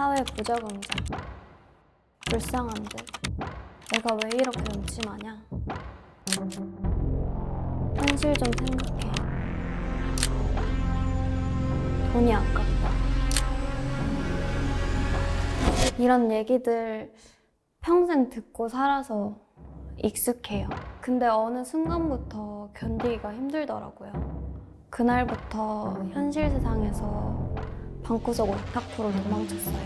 사회 부적응자. 불쌍한데. 내가 왜 이렇게 음침하냐? 현실 좀 생각해. 돈이 아깝다. 이런 얘기들 평생 듣고 살아서 익숙해요. 근데 어느 순간부터 견디기가 힘들더라고요. 그날부터 현실 세상에서 방구석 오타쿠로 도망쳤어요.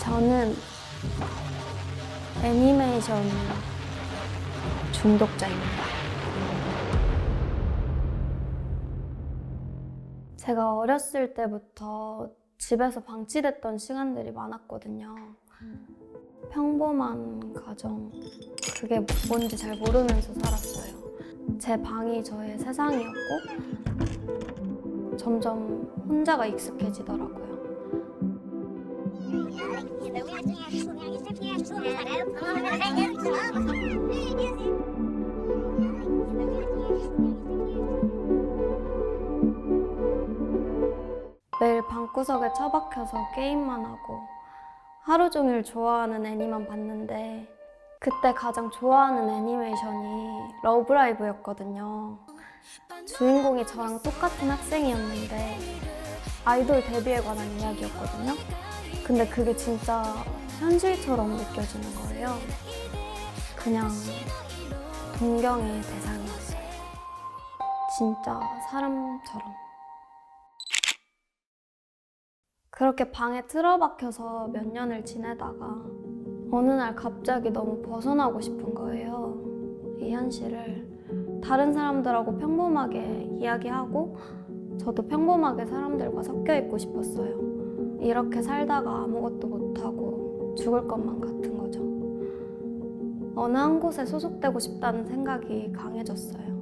저는 애니메이션 중독자입니다. 제가 어렸을 때부터 집에서 방치됐던 시간들이 많았거든요. 평범한 가정, 그게 뭔지 잘 모르면서 살았어요. 제 방이 저의 세상이었고, 점점 혼자가 익숙해지더라고요. 매일 방구석에 처박혀서 게임만 하고 하루 종일 좋아하는 애니만 봤는데 그때 가장 좋아하는 애니메이션이 러브라이브였거든요. 주인공이 저랑 똑같은 학생이었는데 아이돌 데뷔에 관한 이야기였거든요. 근데 그게 진짜 현실처럼 느껴지는 거예요. 그냥 동경의 대상이었어요. 진짜 사람처럼. 그렇게 방에 틀어박혀서 몇 년을 지내다가 어느 날 갑자기 너무 벗어나고 싶은 거예요. 이 현실을. 다른 사람들하고 평범하게 이야기하고 저도 평범하게 사람들과 섞여 있고 싶었어요. 이렇게 살다가 아무것도 못하고 죽을 것만 같은 거죠. 어느 한 곳에 소속되고 싶다는 생각이 강해졌어요.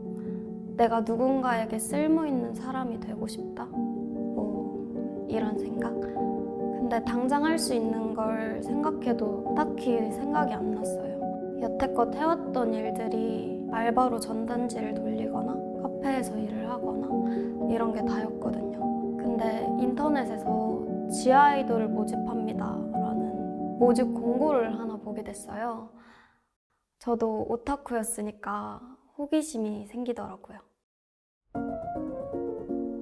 내가 누군가에게 쓸모 있는 사람이 되고 싶다? 뭐, 이런 생각? 근데 당장 할 수 있는 걸 생각해도 딱히 생각이 안 났어요. 여태껏 해왔던 일들이 알바로 전단지를 돌리거나 카페에서 일을 하거나 이런 게 다였거든요. 근데 인터넷에서 지하 아이돌을 모집합니다. 라는 모집 공고를 하나 보게 됐어요. 저도 오타쿠였으니까 호기심이 생기더라고요.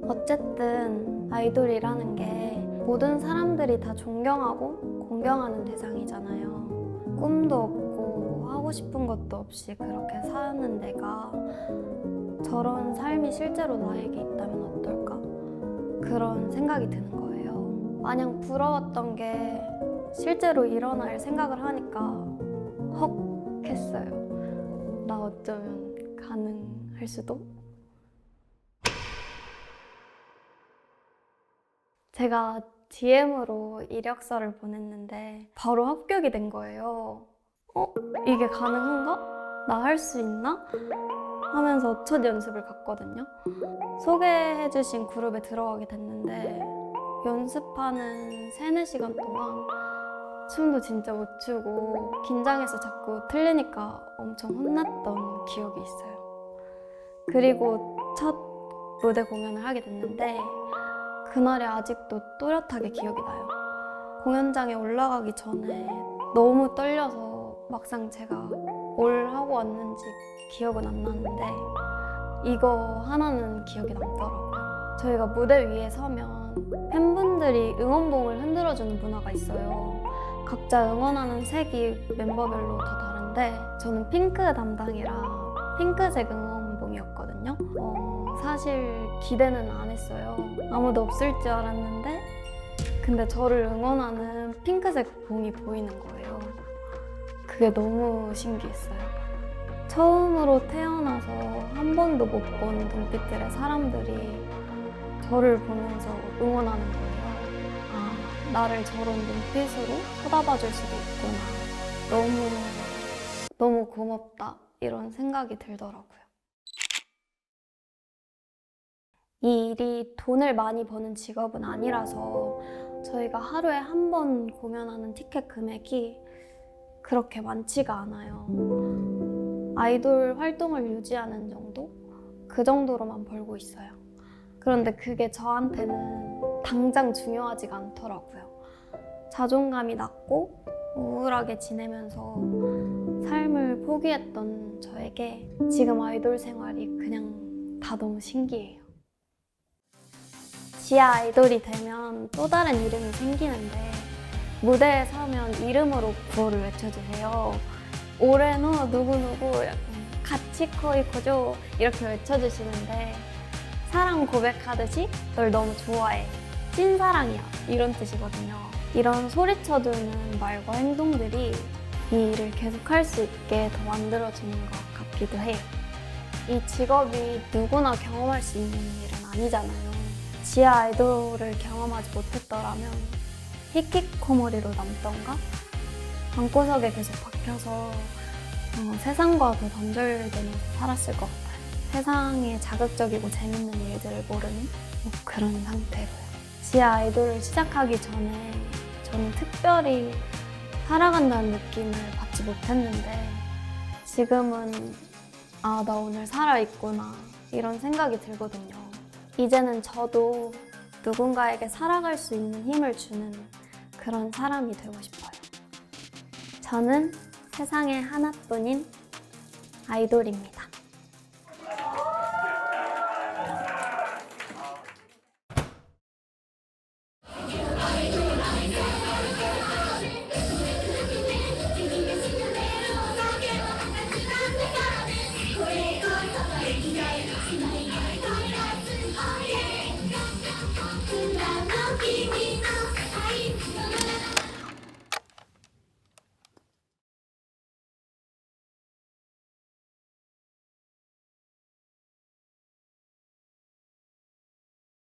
어쨌든 아이돌이라는 게 모든 사람들이 다 존경하고 공경하는 대상이잖아요. 꿈도 하고 싶은 것도 없이 그렇게 사는 내가 저런 삶이 실제로 나에게 있다면 어떨까? 그런 생각이 드는 거예요. 마냥 부러웠던 게 실제로 일어날 생각을 하니까 헉 했어요. 나 어쩌면 가능할 수도? 제가 DM으로 이력서를 보냈는데 바로 합격이 된 거예요. 어? 이게 가능한가? 나 할 수 있나? 하면서 첫 연습을 갔거든요. 소개해주신 그룹에 들어가게 됐는데 연습하는 3, 4시간 동안 춤도 진짜 못 추고 긴장해서 자꾸 틀리니까 엄청 혼났던 기억이 있어요. 그리고 첫 무대 공연을 하게 됐는데 그날이 아직도 또렷하게 기억이 나요. 공연장에 올라가기 전에 너무 떨려서 막상 제가 뭘 하고 왔는지 기억은 안 나는데 이거 하나는 기억이 남더라고요. 저희가 무대 위에 서면 팬분들이 응원봉을 흔들어주는 문화가 있어요. 각자 응원하는 색이 멤버별로 다 다른데 저는 핑크 담당이라 핑크색 응원봉이었거든요. 어, 사실 기대는 안 했어요. 아무도 없을 줄 알았는데 근데 저를 응원하는 핑크색 봉이 보이는 거예요. 그게 너무 신기했어요. 처음으로 태어나서 한 번도 못 본 눈빛들의 사람들이 저를 보면서 응원하는 거예요. 아, 나를 저런 눈빛으로 쳐다봐 줄 수도 있구나. 너무, 너무 고맙다. 이런 생각이 들더라고요. 이 일이 돈을 많이 버는 직업은 아니라서 저희가 하루에 한 번 공연하는 티켓 금액이 그렇게 많지가 않아요. 아이돌 활동을 유지하는 정도? 그 정도로만 벌고 있어요. 그런데 그게 저한테는 당장 중요하지가 않더라고요. 자존감이 낮고 우울하게 지내면서 삶을 포기했던 저에게 지금 아이돌 생활이 그냥 다 너무 신기해요. 지하 아이돌이 되면 또 다른 이름이 생기는데 무대에 서면 이름으로 구호를 외쳐주세요. 올해노 누구누구 같이 코이 코죠 이렇게 외쳐주시는데 사랑 고백하듯이 널 너무 좋아해 찐사랑이야 이런 뜻이거든요. 이런 소리쳐주는 말과 행동들이 이 일을 계속할 수 있게 더 만들어주는 것 같기도 해요. 이 직업이 누구나 경험할 수 있는 일은 아니잖아요. 지하 아이돌을 경험하지 못했더라면 히키코모리로 남던가 방구석에 계속 박혀서 어, 세상과 더 단절되면서 살았을 것 같아요. 세상에 자극적이고 재밌는 일들을 모르는 뭐 그런 상태고요. 지하 아이돌을 시작하기 전에 저는 특별히 살아간다는 느낌을 받지 못했는데 지금은 아, 나 오늘 살아있구나 이런 생각이 들거든요. 이제는 저도 누군가에게 살아갈 수 있는 힘을 주는 그런 사람이 되고 싶어요. 저는 세상에 하나뿐인 아이돌입니다.